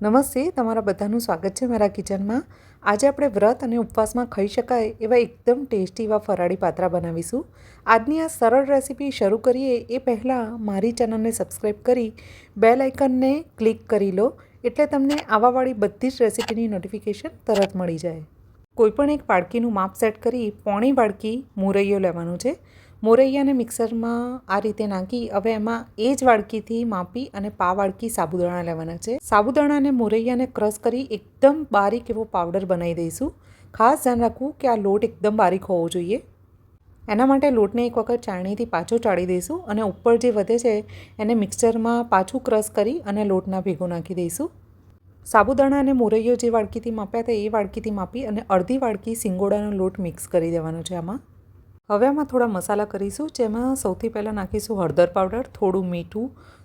નમસ્તે, તમારા બધાનું સ્વાગત છે મારા કિચનમાં. આજે આપણે વ્રત અને ઉપવાસમાં ખાઈ શકાય એવા એકદમ ટેસ્ટી એવા ફરાળી પાત્રા બનાવીશું. આજની આ સરળ રેસીપી શરૂ કરીએ એ પહેલાં મારી ચેનલને સબસ્ક્રાઈબ કરી બેલ આઇકનને ક્લિક કરી લો એટલે તમને આવાવાળી બધી જ રેસીપીની નોટિફિકેશન તરત મળી જાય. કોઈપણ એક વાડકીનું માપ સેટ કરી પોણી વાડકી મોરૈયો લેવાનું છે. મોરૈયાને મિક્સરમાં આ રીતે નાખી હવે એમાં એ જ વાડકીથી માપી અને પા વાડકી સાબુદાણા લેવાના છે. સાબુદાણાને મોરૈયાને ક્રશ કરી એકદમ બારીક એવો પાવડર બનાવી દઈશું. ખાસ ધ્યાન રાખવું કે આ લોટ એકદમ બારીક હોવો જોઈએ. એના માટે લોટને એક વખત ચાળણીથી પાછો ચાળી દઈશું અને ઉપર જે વધે છે એને મિક્સરમાં પાછું ક્રશ કરી અને લોટના ભેગો નાખી દઈશું. સાબુદાણા અને મોરૈયો જે વાડકીથી માપ્યા હતા એ વાડકીથી માપી અને અડધી વાડકી સિંગોડાનો લોટ મિક્સ કરી દેવાનો છે આમાં. હવે આમાં થોડા મસાલા કરીશું, જેમાં સૌથી પહેલાં નાખીશું હળદર પાવડર, થોડું મીઠું,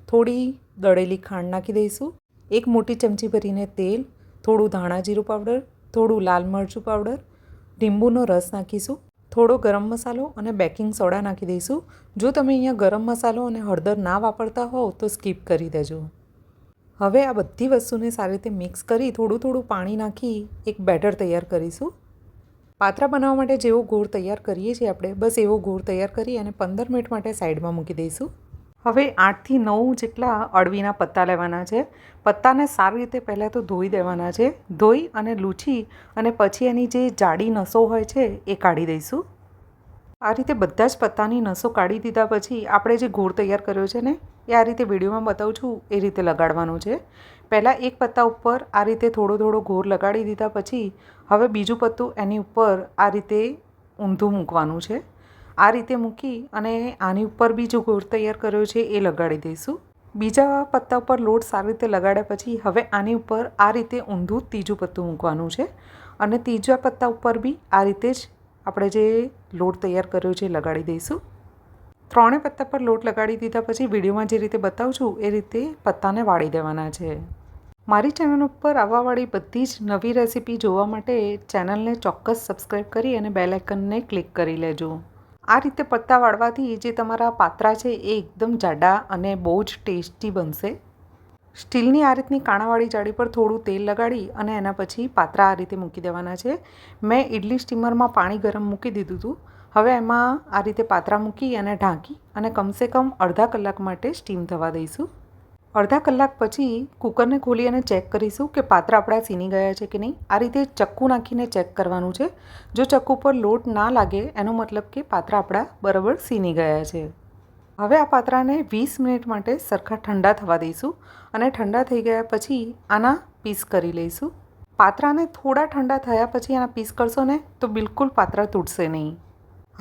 થોડી દળેલી ખાંડ નાખી દઈશું, એક મોટી ચમચી ભરીને તેલ, થોડું ધાણા જીરું પાવડર, થોડું લાલ મરચું પાવડર, લીંબુનો રસ નાખીશું, થોડો ગરમ મસાલો અને બેકિંગ સોડા નાખી દઈશું. જો તમે અહીંયા ગરમ મસાલો અને હળદર ના વાપરતા હોવ તો સ્કીપ કરી દેજો. હવે આ બધી વસ્તુને સારી રીતે મિક્સ કરી થોડું થોડું પાણી નાખી એક બેટર તૈયાર કરીશું. પાત્રા બનાવવા માટે જેવો ગોળ તૈયાર કરીએ છીએ આપણે, બસ એવો ગોળ તૈયાર કરી અને પંદર મિનિટ માટે સાઈડમાં મૂકી દઈશું. હવે આઠથી નવ જેટલા અળવીના પત્તા લેવાના છે. પત્તાને સારી રીતે પહેલાં તો ધોઈ દેવાના છે. ધોઈ અને લૂછી અને પછી એની જે જાડી નસો હોય છે, એ કાઢી દઈશું. આ રીતે બધા જ પત્તાની નસો કાઢી દીધા પછી આપણે જે ગોળ તૈયાર કર્યો છે ને, એ આ રીતે વિડીયોમાં બતાવું છું, એ રીતે લગાડવાનો છે. પહેલાં એક પત્તા ઉપર આ રીતે થોડો થોડો ગોળ લગાડી દીધા પછી હવે બીજું પત્તું એની ઉપર આ રીતે ઊંધું મૂકવાનું છે. આ રીતે મૂકી અને આની ઉપર બી જો ગોળ તૈયાર કર્યો છે એ લગાડી દઈશું. બીજા પત્તા ઉપર લોટ સારી રીતે લગાડ્યા પછી હવે આની ઉપર આ રીતે ઊંધું ત્રીજું પત્તું મૂકવાનું છે. અને ત્રીજા પત્તા ઉપર બી આ રીતે જ આપણે જે લોટ તૈયાર કર્યો છે લગાડી દઈશું. ત્રણે પત્તા પર લોટ લગાડી દીધા પછી વિડીયોમાં જે રીતે બતાવું છું એ રીતે પત્તાને વાળી દેવાના છે. મારી ચેનલ ઉપર આવવાવાળી બધી જ નવી રેસીપી જોવા માટે ચેનલને ચોક્કસ સબસ્ક્રાઈબ કરી અને બેલ આઇકનને ક્લિક કરી લેજો. આ રીતે પત્તા વાળવાથી જે તમારા પાત્રા છે એ એકદમ જાડા અને બહુ જ ટેસ્ટી બનશે. સ્ટીલની આ રીતની કાણાવાળી જાળી પર થોડું તેલ લગાડી અને એના પછી પાત્રા આ રીતે મૂકી દેવાના છે. મેં ઇડલી સ્ટીમરમાં પાણી ગરમ મૂકી દીધું હતું. હવે એમાં આ રીતે પાત્રા મૂકી અને ઢાંકી અને કમસે કમ અડધા કલાક માટે સ્ટીમ થવા દઈશું. અડધા કલાક પછી કુકરને ખોલી અને ચેક કરીશું કે પાત્ર આપણા સીની ગયા છે કે નહીં. આ રીતે ચક્કુ નાખીને ચેક કરવાનું છે. જો ચક્કુ પર લોટ ના લાગે, એનો મતલબ કે પાત્રા આપણા બરાબર સીની ગયા છે. હવે આ પાત્રાને વીસ મિનિટ માટે સરખા ઠંડા થવા દઈશું અને ઠંડા થઈ ગયા પછી આના પીસ કરી લઈશું. પાત્રાને થોડા ઠંડા થયા પછી આના પીસ કરશો ને, તો બિલકુલ પાત્ર તૂટશે નહીં.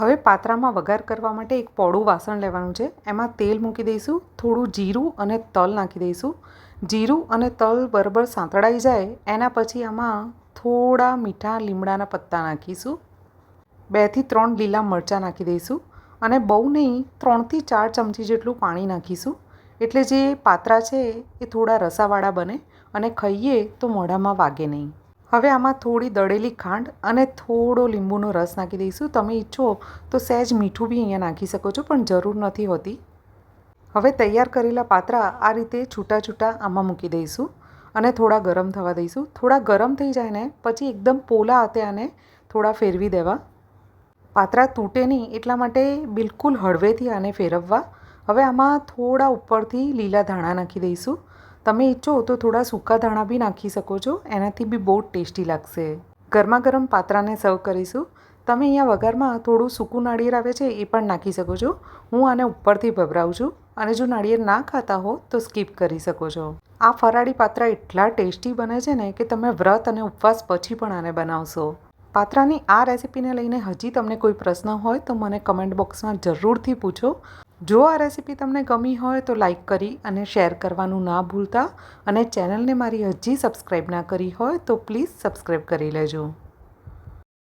હવે પાત્રામાં વઘાર કરવા માટે એક પોળું વાસણ લેવાનું છે. એમાં તેલ મૂકી દઈશું, થોડું જીરું અને તલ નાખી દઈશું. જીરું અને તલ બરાબર સાંતળાઈ જાય, એના પછી આમાં થોડા મીઠા લીમડાના પત્તા નાખીશું. બેથી ત્રણ લીલા મરચાં નાખી દઈશું અને બહુ નહીં ત્રણથી ચાર ચમચી જેટલું પાણી નાખીશું. એટલે જે પાત્રા છે એ થોડા રસાવાળા બને અને ખાઈએ તો મોઢામાં વાગે નહીં. હવે આમાં થોડી દળેલી ખાંડ અને થોડો લીંબુનો રસ નાખી દઈશું. તમે ઈચ્છો તો સહેજ મીઠું બી અહીંયા નાખી શકો છો, પણ જરૂર નથી હોતી. હવે તૈયાર કરેલા પાત્રા આ રીતે છૂટા છૂટા આમાં મૂકી દઈશું અને થોડા ગરમ થવા દઈશું. થોડા ગરમ થઈ જાય ને પછી એકદમ પોલા હાથે આને થોડા ફેરવી દેવા. પાત્રા તૂટે નહીં એટલા માટે બિલકુલ હળવેથી આને ફેરવવા. હવે આમાં થોડા ઉપરથી લીલા ધાણા નાખી દઈશું. તમે ઈચ્છો તો થોડા સૂકા ધાણા બી નાખી શકો છો. એનાથી બી બહુ ટેસ્ટી લાગશે. ગરમા ગરમ પાત્રાને સર્વ કરીશું. તમે અહીંયા વઘારમાં થોડું સૂકું નાળિયેર આવે છે એ પણ નાખી શકો છો. હું આને ઉપરથી ભભરાવું છું અને જો નાળિયેર ના ખાતા હો તો સ્કીપ કરી શકો છો. આ ફરાળી પાત્રા એટલા ટેસ્ટી બને છે ને કે તમે વ્રત અને ઉપવાસ પછી પણ આને બનાવશો. પાત્રાની આ રેસિપીને લઈને હજી તમને કોઈ પ્રશ્ન હોય તો મને કમેન્ટ બોક્સમાં જરૂરથી પૂછો. જો આ રેસીપી તમને ગમી હોય તો લાઇક કરી અને શેર કરવાનું ના ભૂલતા અને ચેનલને મારી હજી સબસ્ક્રાઈબ ના કરી હોય તો પ્લીઝ સબસ્ક્રાઈબ કરી લેજો.